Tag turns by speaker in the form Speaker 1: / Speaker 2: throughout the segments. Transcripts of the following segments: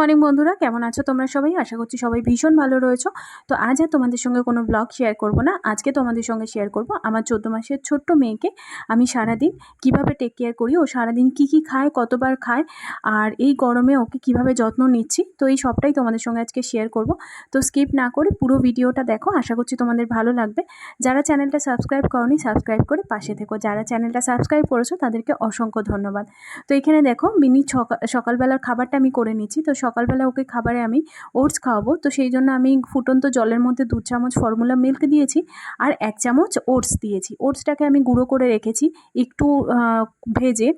Speaker 1: Morning বন্ধুরা, কেমন আছো তোমরা সবাই? আশা করছি সবাই ভীষণ ভালো রয়েছো। তো আজ আর তোমাদের সঙ্গে কোনো ব্লগ শেয়ার করব না। আজকে তোমাদের সঙ্গে শেয়ার করব আমার চোদ্দ মাসের ছোট্ট মেয়েকে। আমি সারাদিন কীভাবে টেক কেয়ার করি, ও সারাদিন কি কি খায়, কতবার খায়, আর এই গরমে ওকে কীভাবে যত্ন নিচ্ছি, তো এই সবটাই তোমাদের সঙ্গে আজকে শেয়ার করব। তো স্কিপ না করে পুরো ভিডিওটা দেখো, আশা করছি তোমাদের ভালো লাগবে। যারা চ্যানেলটা সাবস্ক্রাইব করনি সাবস্ক্রাইব করে পাশে থেকো। যারা চ্যানেলটা সাবস্ক্রাইব করেছ, তাদেরকে অসংখ্য ধন্যবাদ। তো এখানে দেখো, মিনি সকালবেলার খাবারটা আমি করে নিচ্ছি। তো সকালবেলা ওকে খাবারে আমি ওটস খাওয়াবো। তো সেই জন্য আমি ফুটন্ত জলের মধ্যে দু চামচ ফর্মুলা মিল্ক দিয়েছি আর এক চামচ ওটস দিয়েছি। ওটসটাকে আমি গুঁড়ো করে রেখেছি একটু ভেজে।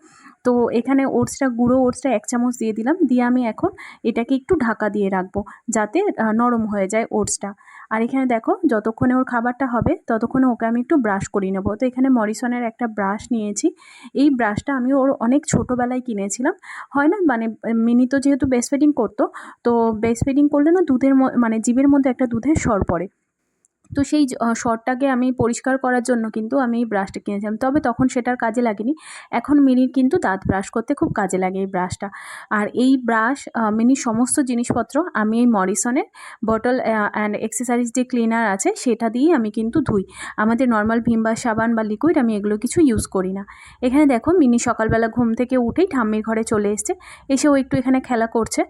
Speaker 1: তো এখানে ওটসটা, গুঁড়ো ওটসটা এক চামচ দিয়ে দিলাম। দিয়ে আমি এখন এটাকে একটু ঢাকা দিয়ে রাখব যাতে নরম হয়ে যায় ওটসটা। আর এখানে দেখো, যতক্ষণে ওর খাবারটা হবে, ততক্ষণে ওকে আমি একটু ব্রাশ করে নেব। তো এখানে মরিসনের একটা ব্রাশ নিয়েছি। এই ব্রাশটা আমি ওর অনেক ছোটোবেলায় কিনেছিলাম। হয় না? মানে মিনি তো যেহেতু বেস্ট ফিডিং করতো, তো বেস্ট ফিডিং করলে না দুধের মানে জীবের মধ্যে একটা দুধের স্বর পড়ে। তো সেই শরটাকে আমি পরিষ্কার করার জন্য কিন্তু আমি এই ব্রাশটা কিনেছিলাম। তবে তখন সেটার কাজে লাগেনি। এখন মিনির কিন্তু দাঁত ব্রাশ করতে খুব কাজে লাগে এই ব্রাশটা। আর এই ব্রাশ মিনির সমস্ত জিনিসপত্র আমি এই মরিসনের বটল অ্যান্ড এক্সেসারিজ যে ক্লিনার আছে সেটা দিয়েই আমি কিন্তু ধুই। আমাদের নর্মাল ভিম বা সাবান বা লিকুইড আমি এগুলো কিছু ইউজ করি না। এখানে দেখো মিনি সকালবেলা ঘুম থেকে উঠেই ঠাম্মির ঘরে চলে এসছে। এসে ও একটু এখানে খেলা করছে।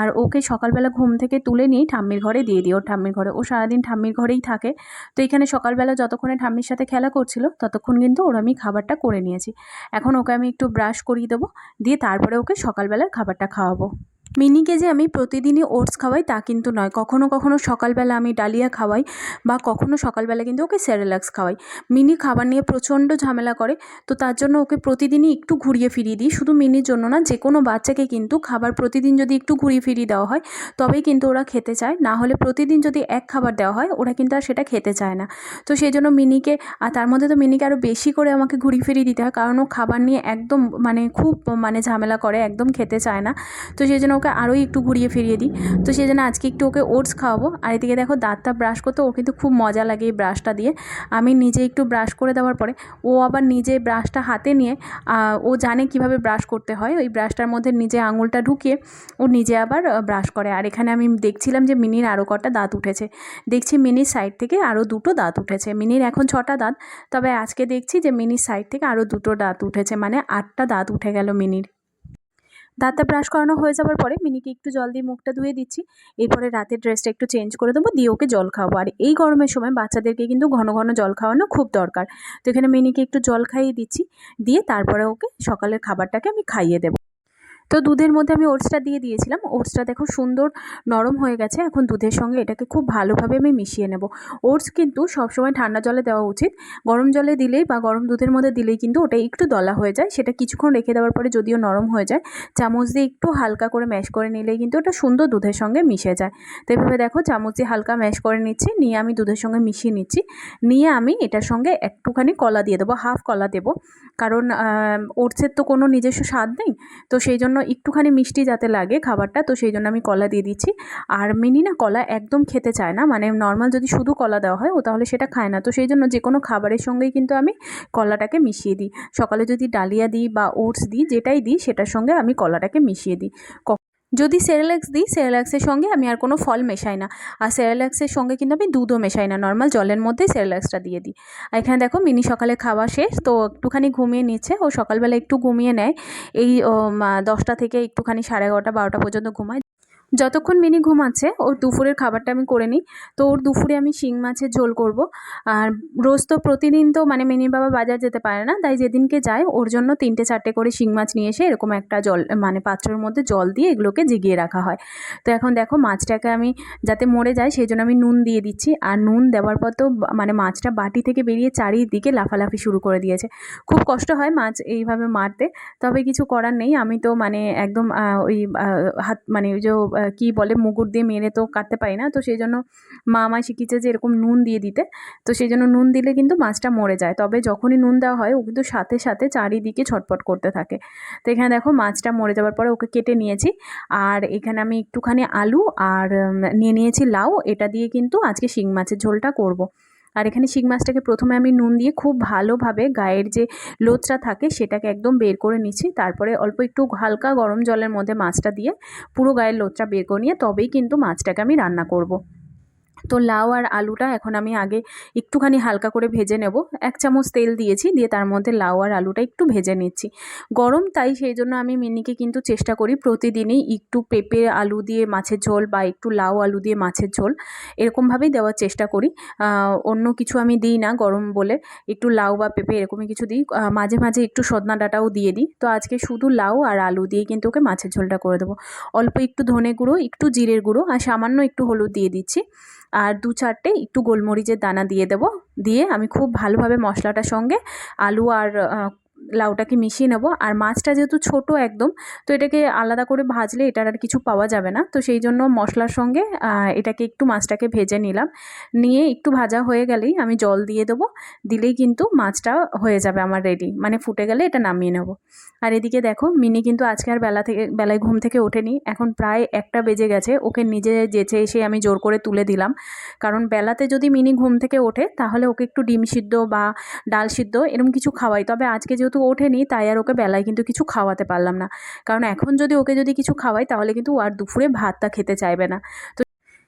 Speaker 1: আর ওকে সকালবেলা ঘুম থেকে তুলে নিয়েই ঠাম্মির ঘরে দিয়ে দিই। ওর ঠাম্মির ঘরে, ও সারাদিন ঠাম্মির ঘরেই থাকে। তো এখানে সকালবেলা যতক্ষণে ঠাম্মির সাথে খেলা করছিল, ততক্ষণ কিন্তু ওর আমি খাবারটা করে নিয়েছি। এখন ওকে আমি একটু ব্রাশ করিয়ে দেবো, দিয়ে তারপরে ওকে সকালবেলার খাবারটা খাওয়াবো। মিনিকে যে আমি প্রতিদিনই ওটস খাওয়াই তা কিন্তু নয়। কখনো কখনো সকালবেলা আমি ডালিয়া খাওয়াই বা কখনো সকালবেলা কিন্তু ওকে স্যারেলাক্স খাওয়াই। মিনি খাবার নিয়ে প্রচণ্ড ঝামেলা করে, তো তার জন্য ওকে প্রতিদিনই একটু ঘুরিয়ে ফিরিয়ে দিই। শুধু মিনির জন্য না, যে কোনো বাচ্চাকে কিন্তু খাবার প্রতিদিন যদি একটু ঘুরিয়ে ফিরিয়ে দেওয়া হয়, তবেই কিন্তু ওরা খেতে চায়। না হলে প্রতিদিন যদি এক খাবার দেওয়া হয়, ওরা কিন্তু আর সেটা খেতে চায় না। তো সেই জন্য মিনিকে, আর তার মধ্যে তো মিনিকে আরও বেশি করে আমাকে ঘুরিয়ে ফিরিয়ে দিতে হয়, কারণ ও খাবার নিয়ে একদম মানে খুব মানে ঝামেলা করে, একদম খেতে চায় না। তো সেই জন্য ওকে আরোই একটু ঘুরিয়ে ফিরিয়ে দিই। তো সেই জন্য আজকে একটু ওকে ওটস খাওয়াবো। আর এদিকে দেখো দাঁতটা ব্রাশ করতে ও কিন্তু খুব মজা লাগে এই ব্রাশটা দিয়ে। আমি নিজে একটু ব্রাশ করে দেওয়ার পরে, ও আবার নিজে ব্রাশটা হাতে নিয়ে ও জানে কীভাবে ব্রাশ করতে হয়। ওই ব্রাশটার মধ্যে নিজে আঙুলটা ঢুকিয়ে, ও নিজে আবার ব্রাশ করে। আর এখানে আমি দেখছিলাম যে মিনির আরও কটা দাঁত উঠেছে। দেখছি মিনির সাইড থেকে আরও দুটো দাঁত উঠেছে। মিনির এখন ছটা দাঁত। তবে আজকে দেখছি যে মিনির সাইড থেকে আরও দুটো দাঁত উঠেছে। মানে আটটা দাঁত উঠে গেল মিনির। দাঁতটা ব্রাশ করানো হয়ে যাওয়ার পরে মিনিকে একটু জল দিয়ে মুখটা ধুয়ে দিচ্ছি। এরপরে রাতের ড্রেসটা একটু চেঞ্জ করে দেবো, দিয়ে ওকে জল খাওয়াবো। আর এই গরমের সময় বাচ্চাদেরকে কিন্তু ঘন ঘন জল খাওয়ানো খুব দরকার। তো এখানে মিনিকে একটু জল খাইয়ে দিচ্ছি, দিয়ে তারপরে ওকে সকালের খাবারটাকে আমি খাইয়ে দেবো। তো দুধের মধ্যে আমি ওটসটা দিয়ে দিয়েছিলাম। ওটসটা দেখো সুন্দর নরম হয়ে গেছে। এখন দুধের সঙ্গে এটাকে খুব ভালোভাবে আমি মিশিয়ে নেব। ওটস কিন্তু সবসময় ঠান্ডা জলে দেওয়া উচিত। গরম জলে দিলেই বা গরম দুধের মধ্যে দিলেই কিন্তু ওটা একটু দলা হয়ে যায়। সেটা কিছুক্ষণ রেখে দেওয়ার পরে যদিও নরম হয়ে যায়, চামচ দিয়ে একটু হালকা করে ম্যাশ করে নিলেই কিন্তু ওটা সুন্দর দুধের সঙ্গে মিশে যায়। তো এভাবে দেখো চামচ দিয়ে হালকা ম্যাশ করে নিচ্ছি, নিয়ে আমি দুধের সঙ্গে মিশিয়ে নিচ্ছি। নিয়ে আমি এটার সঙ্গে একটুখানি কলা দিয়ে দেবো, হাফ কলা দেবো। কারণ ওটসের তো কোনো নিজস্ব স্বাদ নেই। তো সেই জন্য একটুখানি মিষ্টি যাতে লাগে খাবারটা, তো সেই জন্য আমি কলা দিয়ে দিচ্ছি। আর মিনি না কলা একদম খেতে চায় না মানে নর্মাল যদি শুধু কলা দেওয়া হয়, ও তাহলে সেটা খায় না। তো সেই জন্য যে কোনো খাবারের সঙ্গেই কিন্তু আমি কলাটাকে মিশিয়ে দিই। সকালে যদি ডালিয়া দিই বা ওটস দিই, যেটাই দিই, সেটার সঙ্গে আমি কলাটাকে মিশিয়ে দিই। যদি সেরেলাক্স দিই সেরেলাক্সের সঙ্গে আমি আর কোনো ফল মেশাই না। আর সেরেলাক্সের সঙ্গে কিন্তু আমি দুধও মেশাই না। নর্মাল জলের মধ্যেই সেরেলাক্সটা দিয়ে দিই। আর এখানে দেখো মিনি সকালে খাওয়া শেষ, তো একটুখানি ঘুমিয়ে নিচ্ছে। ও সকালবেলা একটু ঘুমিয়ে নেয়। এই দশটা থেকে একটুখানি সাড়ে এগারোটা, বারোটা পর্যন্ত ঘুমায়। যতক্ষণ মিনি ঘুমাচ্ছে, ওর দুপুরের খাবারটা আমি করে নিই। তো ওর দুপুরে আমি শিং মাছের ঝোল করব। আর রোজ তো প্রতিদিন তো মানে মিনির বাবা বাজার যেতে পারে না, তাই যেদিনকে যায় ওর জন্য তিনটে চারটে করে শিং মাছ নিয়ে এসে এরকম একটা জল মানে পাত্রের মধ্যে জল দিয়ে এগুলোকে জিগিয়ে রাখা হয়। তো এখন দেখো মাছটাকে আমি যাতে মরে যায় সেই জন্য আমি নুন দিয়ে দিচ্ছি। আর নুন দেওয়ার পর তো মানে মাছটা বাটি থেকে বেরিয়ে চারিদিকে লাফালাফি শুরু করে দিয়েছে। খুব কষ্ট হয় মাছ এইভাবে মারতে, তবে কিছু করার নেই। আমি তো মানে একদম ওই হাত মানে ওই যে কি বলে, মুগুর দিয়ে মেরে তো কাটতে পারি না। তো সেই জন্য মা আমায় শিখিয়েছে যে এরকম নুন দিয়ে দিতে। তো সেই জন্য নুন দিলে কিন্তু মাছটা মরে যায়। তবে যখনই নুন দেওয়া হয়, ও কিন্তু সাথে সাথে চারিদিকে ছটপট করতে থাকে। তো এখানে দেখো মাছটা মরে যাওয়ার পরে ওকে কেটে নিয়েছি। আর এখানে আমি একটুখানি আলু আর নিয়ে নিয়েছি লাউ। এটা দিয়ে কিন্তু আজকে শিং মাছের ঝোলটা করব। আর এখানে শিং মাছটাকে প্রথমে আমি নুন দিয়ে খুব ভালোভাবে গায়ের যে লোচটা থাকে সেটাকে একদম বের করে নিচ্ছি তারপরে অল্প একটু হালকা গরম জলের মধ্যে মাছটা দিয়ে পুরো গায়ের লোচটা বের করে নিয়ে তবেই কিন্তু মাছটাকে আমি রান্না করব। তো লাউ আর আলুটা এখন আমি আগে একটুখানি হালকা করে ভেজে নেব। এক চামচ তেল দিয়েছি, দিয়ে তার মধ্যে লাউ আর আলুটা একটু ভেজে নিচ্ছি। গরম তাই সেই জন্য আমি মিনিকে কিন্তু চেষ্টা করি প্রতিদিনই একটু পেঁপে আলু দিয়ে মাছের ঝোল বা একটু লাউ আলু দিয়ে মাছের ঝোল এরকমভাবেই দেওয়ার চেষ্টা করি। অন্য কিছু আমি দিই না গরম বলে। একটু লাউ বা পেঁপে এরকমই কিছু দিই। মাঝে মাঝে একটু সদনা ডাটাও দিয়ে দিই। তো আজকে শুধু লাউ আর আলু দিয়ে কিন্তু ওকে মাছের ঝোলটা করে দেবো। অল্প একটু ধনে গুঁড়ো, একটু জিরের গুঁড়ো আর সামান্য একটু হলুদ দিয়ে দিচ্ছি। আর দু চারটে একটু গোলমরিচের দানা দিয়ে দেবো। দিয়ে আমি খুব ভালোভাবে মশলাটার সঙ্গে আলু আর লাউটাকে মিশিয়ে নেব। আর মাছটা যেহেতু ছোট একদম, তো এটাকে আলাদা করে ভাজলে এটার আর কিছু পাওয়া যাবে না। তো সেই জন্য মশলার সঙ্গে এটাকে একটু মাছটাকে ভেজে নিলাম। নিয়ে একটু ভাজা হয়ে গেলেই আমি জল দিয়ে দেবো। দিলেই কিন্তু মাছটা হয়ে যাবে আমার রেডি মানে ফুটে গেলে এটা নামিয়ে নেব। আর এদিকে দেখো, মিনি কিন্তু আজকে আর বেলা থেকে, বেলায় ঘুম থেকে ওঠেনি। এখন প্রায় একটা বেজে গেছে। ওকে নিজে যেচে এসে আমি জোর করে তুলে দিলাম। কারণ বেলাতে যদি মিনি ঘুম থেকে ওঠে, তাহলে ওকে একটু ডিম সিদ্ধ বা ডাল সিদ্ধ এরকম কিছু খাওয়াই। তবে আজকে যেহেতু ওঠেনি, তাই আর ওকে বেলায় কিন্তু কিছু খাওয়াতে পারলাম না। কারণ এখন যদি ওকে যদি কিছু খাওয়াই, তাহলে কিন্তু আর দুপুরে ভাতটা খেতে চাইবে না। তো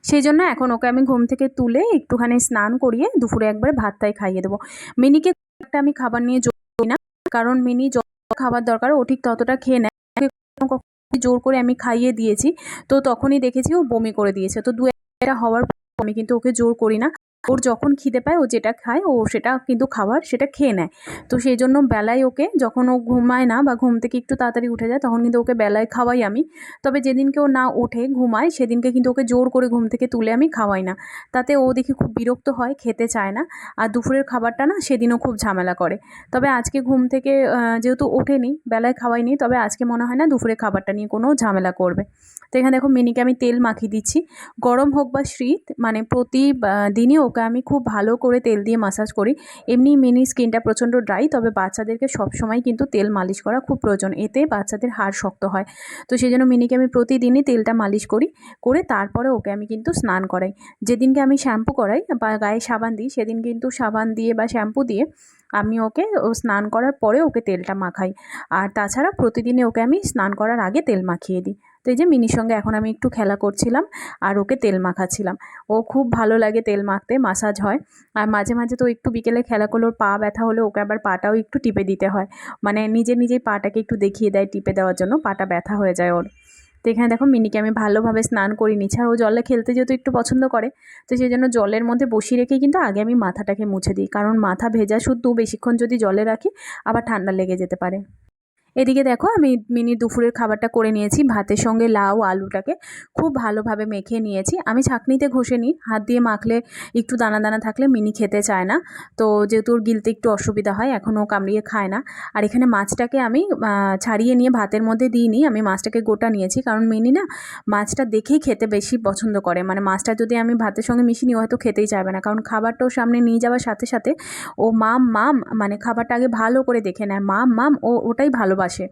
Speaker 1: সেই জন্য এখন ওকে আমি ঘুম থেকে তুলে একটুখানি স্নান করিয়ে দুপুরে একবার ভাতটাই খাইয়ে দেবো। মিনিকে একটা আমি খাবার নিয়ে জোর করি না, কারণ মিনি যত খাবার দরকার, ও ঠিক ততটা খেয়ে নেয় জোর করে আমি খাইয়ে দিয়েছি, তো তখনই দেখেছি ও বমি করে দিয়েছে। তো দু একটা হওয়ার আমি কিন্তু ওকে জোর করি না। ওর যখন খিদে পায়, ও যেটা খায়, ও সেটা কিন্তু খাবার সেটা খেয়ে নেয়। তো সেই জন্য বেলায় ওকে যখন ও ঘুমায় না বা ঘুম থেকে একটু তাড়াতাড়ি উঠে যায়, তখন কিন্তু ওকে বেলায় খাওয়াই আমি। তবে যেদিনকে ও না ওঠে, ঘুমায়, সেদিনকে কিন্তু ওকে জোর করে ঘুম থেকে তুলে আমি খাওয়াই না। তাতে ও দেখি খুব বিরক্ত হয়, খেতে চায় না। আর দুপুরের খাবারটা না, সেদিনও খুব ঝামেলা করে। তবে আজকে ঘুম থেকে যেহেতু ওঠেনি, বেলায় খাওয়াইনি, তবে আজকে মনে হয় না দুপুরের খাবারটা নিয়ে কোনো ঝামেলা করবে। তো এখানে দেখো মিনিকে আমি তেল মাখিয়ে দিচ্ছি। গরম হোক বা শীত মানে প্রতি দিনই ওকে আমি খুব ভালো করে তেল দিয়ে মাসাজ করি। এমনি মিনি স্কিনটা প্রচণ্ড ড্রাই তবে বাচ্চাদেরকে সবসময় কিন্তু তেল মালিশ করা খুব প্রয়োজন। এতে বাচ্চাদের হাড় শক্ত হয়। তো সেই জন্য মিনিকে আমি প্রতিদিনই তেলটা মালিশ করি, করে তারপরে ওকে আমি কিন্তু স্নান করাই। যেদিনকে আমি শ্যাম্পু করাই বা গায়ে সাবান দিই, সেদিন কিন্তু সাবান দিয়ে বা শ্যাম্পু দিয়ে আমি ওকে, ও স্নান করার পরে ওকে তেলটা মাখাই। আর তাছাড়া প্রতিদিনে ওকে আমি স্নান করার আগে তেল মাখিয়ে দিই। তো এই যে মিনির সঙ্গে এখন আমি একটু খেলা করছিলাম আর ওকে তেল মাখাচ্ছিলাম। ও খুব ভালো লাগে তেল মাখতে, মাসাজ হয়। আর মাঝে মাঝে তো একটু বিকেলে খেলা করলে ওর পা ব্যথা হলে ওকে আবার পাটাও একটু টিপে দিতে হয়। মানে নিজে নিজেই পাটাকে একটু দেখিয়ে দেয় টিপে দেওয়ার জন্য, পাটা ব্যথা হয়ে যায় ওর। তো এখানে দেখো মিনিকে আমি ভালোভাবে স্নান করি নিচ্ছি। আর ও জলে খেলতে যেহেতু একটু পছন্দ করে, তো সেই জন্য জলের মধ্যে বসিয়ে রেখেই কিন্তু আগে আমি মাথাটাকে মুছে দিই। কারণ মাথা ভেজা শুদ্ধ বেশিক্ষণ যদি জলে রাখি, আবার ঠান্ডা লেগে যেতে পারে। এদিকে দেখো আমি মিনি দুপুরের খাবারটা করে নিয়েছি, ভাতের সঙ্গে লাউ, আলুটাকে খুব ভালোভাবে মেখে নিয়েছি। আমি ছাঁকনিতে ঘষে নিই, হাত দিয়ে মাখলে একটু দানা দানা থাকলে মিনি খেতে চায় না। তো যেহেতু ওর গিলতে একটু অসুবিধা হয়, এখনও কামড়িয়ে খায় না। আর এখানে মাছটাকে আমি ছাড়িয়ে নিয়ে ভাতের মধ্যে দিইনি আমি মাছটাকে গোটা নিয়েছি, কারণ মিনি না মাছটা দেখেই খেতে বেশি পছন্দ করে। মানে মাছটা যদি আমি ভাতের সঙ্গে মিশিয়ে নিই হয়তো খেতেই চাইবে না। কারণ খাবারটাও সামনে নিয়ে যাওয়ার সাথে সাথে ও মাম মাম মানে খাবারটা আগে ভালো করে দেখে নেয়। মাম মাম, ও ওটাই ভালোবাসে। ভালোবাসে।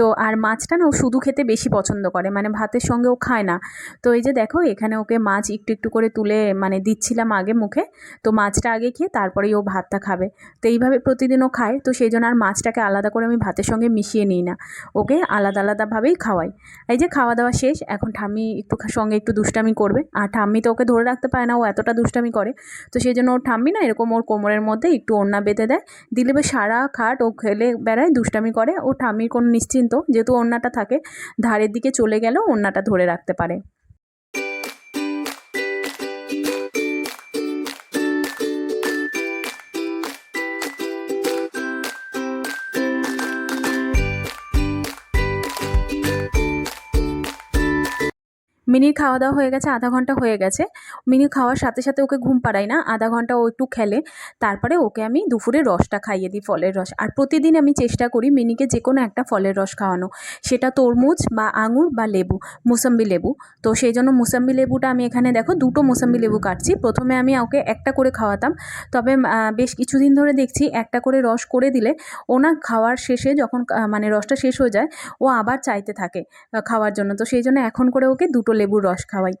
Speaker 1: তো আর মাছটা না ও শুধু খেতে বেশি পছন্দ করে মানে ভাতের সঙ্গে ও খায় না। তো এই যে দেখো, এখানে ওকে মাছ একটু একটু করে তুলে মানে দিচ্ছিলাম আগে মুখে। তো মাছটা আগে খেয়ে তারপরেই ও ভাতটা খাবে। তো এইভাবে প্রতিদিন ও খায়, তো সেই জন্য আর মাছটাকে আলাদা করে আমি ভাতের সঙ্গে মিশিয়ে নিই না। ওকে আলাদা আলাদাভাবেই খাওয়াই। এই যে খাওয়া দাওয়া শেষ, এখন ঠাম্মি একটু সঙ্গে একটু দুষ্টামি করবে। আর ঠাম্মি তো ওকে ধরে রাখতে পারে না, ও এতটা দুষ্টামি করে। তো সেই জন্য ওর ঠাম্মি না এরকম ওর কোমরের মধ্যে একটু ওড়না বেঁধে দেয়। দিলে সারা খাট ও খেলে বেড়ায়, দুষ্টামি করে। ও ঠাম্মির কোনো নিশ্চিন্ত যেহেতু ওড়নাটা থাকে ধারের দিকে চলে গেলেও ওড়নাটা ধরে রাখতে পারে। মিনির খাওয়া দাওয়া হয়ে গেছে, আধা ঘণ্টা হয়ে গেছে। মিনি খাওয়ার সাথে সাথে ওকে ঘুম পাড়াই না, আধা ঘণ্টা ও একটু খেলে। তারপরে ওকে আমি দুপুরে রসটা খাইয়ে দিই ফলের রস। আর প্রতিদিন আমি চেষ্টা করি মিনিকে যে কোনো একটা ফলের রস খাওয়ানো। সেটা তরমুজ বা আঙুর বা লেবু, মুসাম্বি লেবু। তো সেই জন্য মুসাম্বি লেবুটা আমি এখানে দেখো, দুটো মুসাম্বি লেবু কাটছি। প্রথমে আমি ওকে একটা করে খাওয়াতাম। তবে বেশ কিছুদিন ধরে দেখছি একটা করে রস করে দিলে ওনা খাওয়ার শেষে যখন মানে রসটা শেষ হয়ে যায়, ও আবার চাইতে থাকে খাওয়ার জন্য। তো সেই জন্য এখন করে ওকে দুটো লেবুর রস খাওয়াই।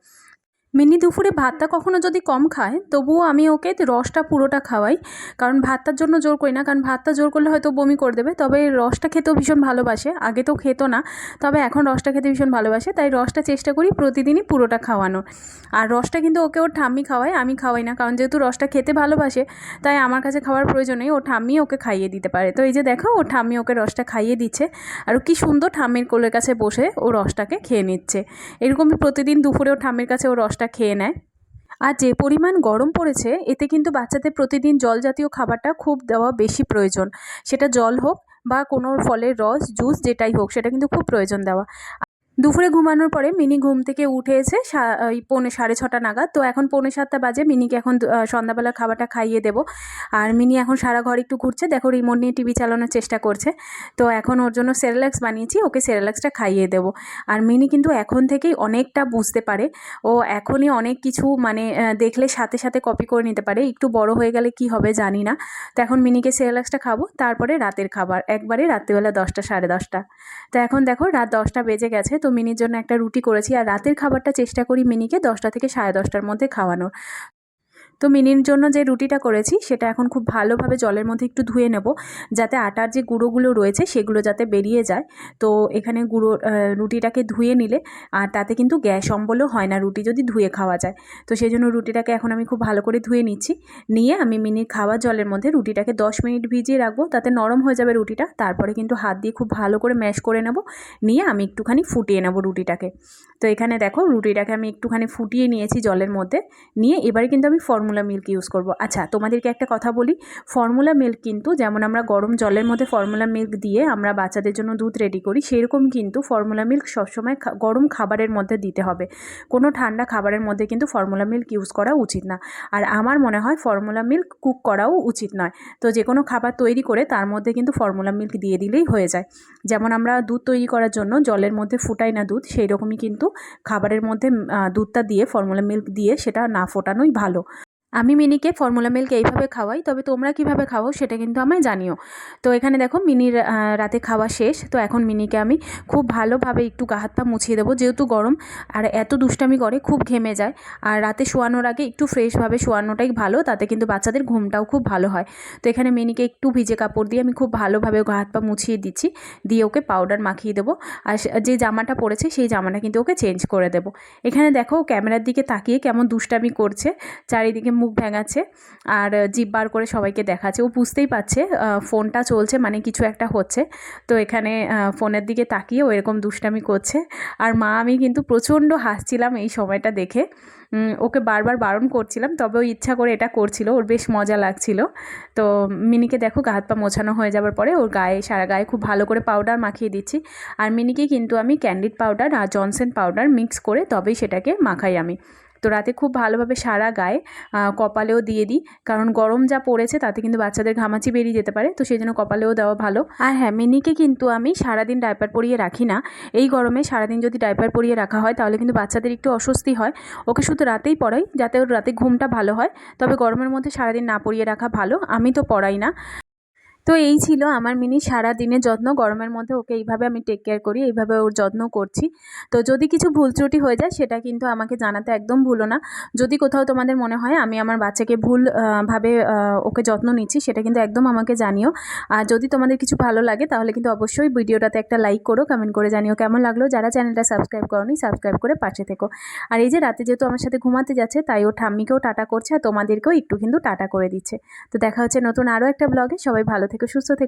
Speaker 1: মিনি দুপুরে ভাতটা কখনো যদি কম খায়, তবুও আমি ওকে রসটা পুরোটা খাওয়াই। কারণ ভাতটার জন্য জোর করি না, কারণ ভাতটা জোর করলে হয়তো বমি করে দেবে। তবে রসটা খেতেও ভীষণ ভালোবাসে। আগে তো খেতো না, তবে এখন রসটা খেতে ভীষণ ভালোবাসে। তাই রসটা চেষ্টা করি প্রতিদিনই পুরোটা খাওয়ানোর। আর রসটা কিন্তু ওকে ওর ঠাম্মি খাওয়ায়, আমি খাওয়াই না। কারণ যেহেতু রসটা খেতে ভালোবাসে, তাই আমার কাছে খাওয়ার প্রয়োজন নেই। ও ঠাম্মি ওকে খাইয়ে দিতে পারে। তো এই যে দেখো ও ঠাম্মি ওকে রসটা খাইয়ে দিচ্ছে। আর কি সুন্দর ঠাম্মির কোলের কাছে বসে ও রসটাকে খেয়ে নিচ্ছে। এরকমই প্রতিদিন দুপুরে ও ঠাম্মির কাছে ও রসটা খেয়ে নেয়। আর যে পরিমাণ গরম পড়েছে, এতে কিন্তু বাচ্চাদের প্রতিদিন জল জাতীয় খাবারটা খুব দেওয়া বেশি প্রয়োজন। সেটা জল হোক বা কোনো ফলের রস, জুস যেটাই হোক, সেটা কিন্তু খুব প্রয়োজন দেওয়া। দুপুরে ঘুমানোর পরে মিনি ঘুম থেকে উঠেছে ওই পৌনে সাড়ে ছটা নাগাদ, তো এখন পৌনে সাতটা বাজে, মিনিকে এখন সন্ধ্যাবেলা খাবারটা খাইয়ে দেবো। আর মিনি এখন সারা ঘর একটু ঘুরছে, দেখো রিমোট নিয়ে টিভি চালানোর চেষ্টা করছে। তো এখন ওর জন্য সেরেলাক্স বানিয়েছি, ওকে সেরেলাক্সটা খাইয়ে দেবো। আর মিনি কিন্তু এখন থেকেই অনেকটা বুঝতে পারে, ও এখনই অনেক কিছু মানে দেখলে সাথে সাথে কপি করে নিতে পারে, একটু বড় হয়ে গেলে কি হবে জানি না। তো এখন মিনিকে সেরেলাক্সটা খাব, তারপরে রাতের খাবার, একবারে রাত্রিবেলা দশটা সাড়ে দশটা। তো এখন দেখো রাত দশটা বেজে গেছে তো মিনির জন্য একটা রুটি করেছি আর রাতের খাবারটা চেষ্টা করি মিনিকে দশটা থেকে সাড়ে দশটার মধ্যে খাওয়ানোর। তো মিনির জন্য যে রুটিটা করেছি, সেটা এখন খুব ভালোভাবে জলের মধ্যে একটু ধুয়ে নেব, যাতে আটার যে গুঁড়োগুলো রয়েছে, সেগুলো যাতে বেরিয়ে যায়। তো এখানে গুঁড়ো রুটিটাকে ধুয়ে নিলে, আর তাতে কিন্তু গ্যাস অম্বলও হয় না, রুটি যদি ধুয়ে খাওয়া যায়। তো সেই জন্য রুটিটাকে এখন আমি খুব ভালো করে ধুয়ে নিচ্ছি। নিয়ে আমি মিনির খাওয়া জলের মধ্যে রুটিটাকে দশ মিনিট ভিজিয়ে রাখব, তাতে নরম হয়ে যাবে রুটিটা। তারপরে কিন্তু হাত দিয়ে খুব ভালো করে ম্যাশ করে নেব। নিয়ে আমি একটুখানি ফুটিয়ে নেব রুটিটাকে। তো এখানে দেখো, রুটিটাকে আমি একটুখানি ফুটিয়ে নিয়েছি জলের মধ্যে। নিয়ে এবারে কিন্তু আমি ফর্মুলা মিল্ক ইউজ করব। আচ্ছা তোমাদেরকে একটা কথা বলি ফর্মুলা মিল্ক কিন্তু যেমন আমরা গরম জলের মধ্যে ফর্মুলা মিল্ক দিয়ে আমরা বাচ্চাদের জন্য দুধ রেডি করি, সেরকম কিন্তু ফর্মুলা মিল্ক সবসময় গরম খাবারের মধ্যে দিতে হবে। কোনো ঠান্ডা খাবারের মধ্যে কিন্তু ফর্মুলা মিল্ক ইউজ করা উচিত না। আর আমার মনে হয় ফর্মুলা মিল্ক কুক করাও উচিত নয়। তো যে কোনো খাবার তৈরি করে তার মধ্যে কিন্তু ফর্মুলা মিল্ক দিয়ে দিলেই হয়ে যায়। যেমন আমরা দুধ তৈরি করার জন্য জলের মধ্যে ফুটাই না দুধ সেই রকমই কিন্তু খাবারের মধ্যে দুধটা দিয়ে ফর্মুলা মিল্ক দিয়ে সেটা না ফোটানোই ভালো। আমি মিনিকে ফর্মুলা মিল্ক এইভাবে খাওয়াই, তবে তোমরা কীভাবে খাও সেটা কিন্তু আমায় জানিও। তো এখানে দেখো, মিনির রাতে খাওয়া শেষ। তো এখন মিনিকে আমি খুব ভালোভাবে একটু গা হাত পা মুছিয়ে দেবো, যেহেতু গরম। আর এত দুষ্টামি করে, খুব ঘেমে যায়। আর রাতে শোয়ানোর আগে একটু ফ্রেশভাবে শোয়ানোটাই ভালো, তাতে কিন্তু বাচ্চাদের ঘুমটাও খুব ভালো হয়। তো এখানে মিনিকে একটু ভিজে কাপড় দিয়ে আমি খুব ভালোভাবে গা হাত পা মুছিয়ে দিচ্ছি। দিয়ে ওকে পাউডার মাখিয়ে দেবো। আর যে জামাটা পরেছে, সেই জামাটা কিন্তু ওকে চেঞ্জ করে দেবো। এখানে দেখো, ক্যামেরার দিকে তাকিয়ে কেমন দুষ্টামি করছে। চারিদিকে মুখ ভেঙাচ্ছে আর জিভ বার করে সবাইকে দেখাচ্ছে। ও বুঝতেই পারছে ফোনটা চলছে মানে কিছু একটা হচ্ছে। তো এখানে ফোনের দিকে তাকিয়ে ও এরকম দুষ্টামি করছে। আর মা, আমি কিন্তু প্রচণ্ড হাসছিলাম এই সময়টা দেখে। ওকে বারবার বারণ করছিলাম, তবে ও ইচ্ছা করে এটা করছিল। ওর বেশ মজা লাগছিল। তো মিনিকে দেখো গা হাত পা মোছানো হয়ে যাওয়ার পরে ওর গায়ে, সারা গায়ে খুব ভালো করে পাউডার মাখিয়ে দিচ্ছি। আর মিনিকে কিন্তু আমি ক্যান্ডিড পাউডার আর জনসেন পাউডার মিক্স করে তবেই সেটাকে মাখাই আমি। তো রাতে খুব ভালোভাবে সারা গায়ে কপালেও দিয়ে দিই। কারণ গরম যা পড়েছে তাতে কিন্তু বাচ্চাদের ঘামাচি বেরিয়ে যেতে পারে, তো সেই জন্য কপালেও দেওয়া ভালো। আর হ্যাঁ মিনিকে কিন্তু আমি সারাদিন ডাইপার পরিয়ে রাখি না। এই গরমে সারাদিন যদি ডাইপার পরিয়ে রাখা হয়, তাহলে কিন্তু বাচ্চাদের একটু অস্বস্তি হয়। ওকে শুধু রাতেই পড়াই, যাতে ওর রাতে ঘুমটা ভালো হয়। তবে গরমের মধ্যে সারাদিন না পরিয়ে রাখা ভালো। আমি তো পড়াই না। তো এই ছিল আমার মিনি সারা দিনের যত্ন। গরমের মধ্যে ওকে এইভাবে আমি টেক কেয়ার করি, এইভাবে ওর যত্ন করছি। তো যদি কিছু ভুল ত্রুটি হয়ে যায়, সেটা কিন্তু আমাকে জানাতে একদম ভুলো না। যদি কোথাও তোমাদের মনে হয়, আমি আমার বাচ্চাকে ভুল ভাবে ওকে যত্ন নিচ্ছি, সেটা কিন্তু একদম আমাকে জানিও। আর যদি তোমাদের কিছু ভালো লাগে, তাহলে কিন্তু অবশ্যই ভিডিওটাতে একটা লাইক করো কমেন্ট করে জানিও কেমন লাগল। যারা চ্যানেলটা সাবস্ক্রাইব করনি সাবস্ক্রাইব করে পাশে থেকো। আর এই যে রাতে যেহেতু আমার সাথে ঘুমাতে যাচ্ছে, তাই ও ঠাম্মিকেও টাটা করছে, আর তোমাদেরকেও একটু কিন্তু টাটা করে দিচ্ছে। তো দেখা হচ্ছে নতুন আরও একটা ব্লগে সবাই ভালো থেকো সুস্থ থেকো